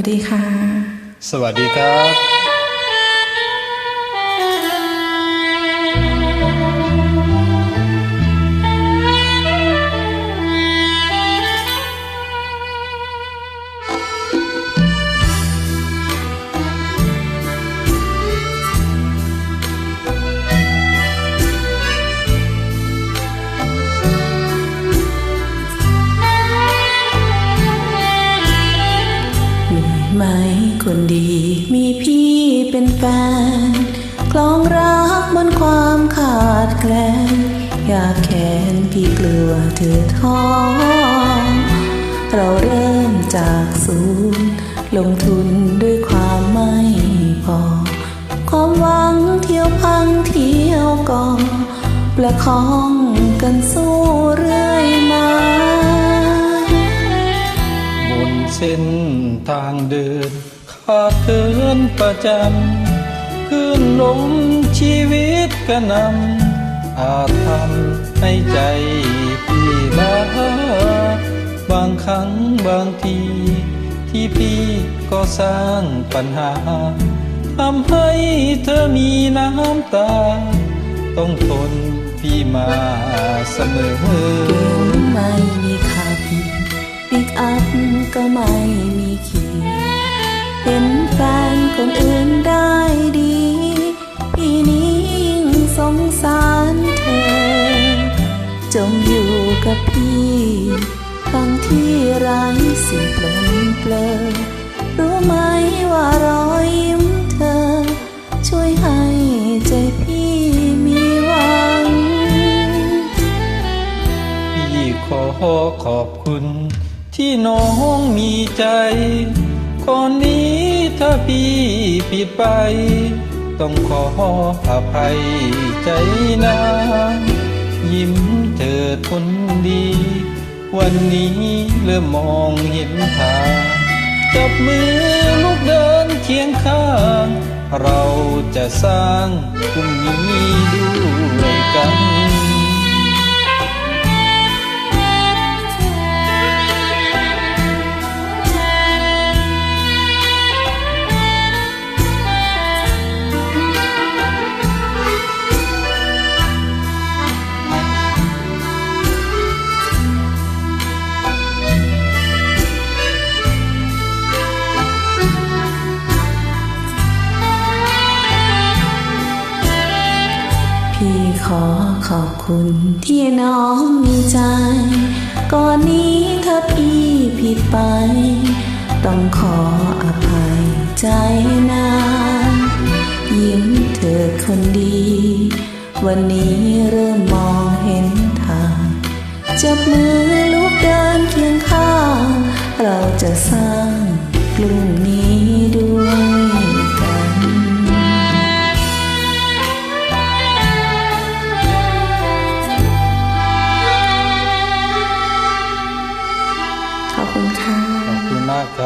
วัสดีค่ะ สวัสดีครับ ไหมคนดีมีพี่เป็นแฟนกลองรักบนความขาดแคลนอยากแค้นพี่กลัวเธอท้อง เราเริ่มจากศูนย์ลงทุนด้วยความไม่พอ ความหวังเที่ยวพังเที่ยวก่อประคองกันสู้เรื่อยมาบนเส้น ทางเดินขาดเกินประจำขึ้นลงชีวิตกระนำอาจทำให้ใจพี่ล้าบางครั้งบางที ที่พี่ก็สร้างปัญหาทำให้เธอมีน้ำตา ต้องทนพี่มาเสมอ กอัพก็ไม่มีขี่เห็นแฟนคนอื่นได้ดีพี่นี้ยิ่งสงสารเธอจมอยู่กับพี่ทั้งที่ไร้สิ่งปลนเปลอรู้ไหมว่ารอยยิ้มเธอ ช่วยให้ใจพี่มีหวัง พี่ขอขอบคุณ ที่น้องมีใจก่อนนี้ถ้าพี่ผิดไป ต้องขออภัยใจนะยิ้มเธอคนดี วันนี้เริ่มมองเห็นทางจับมือลูกเดินเคียงข้าง เราจะสร้างพรุ่งนี้ด้วยกัน อขอบคุณที่น้องมีใจ ก่อนนี้ถ้าพี่ผิดไป ต้องขออภัยใจนานยิ้มเธอคนดี วันนี้เริ่มมองเห็นทางจับมือ ข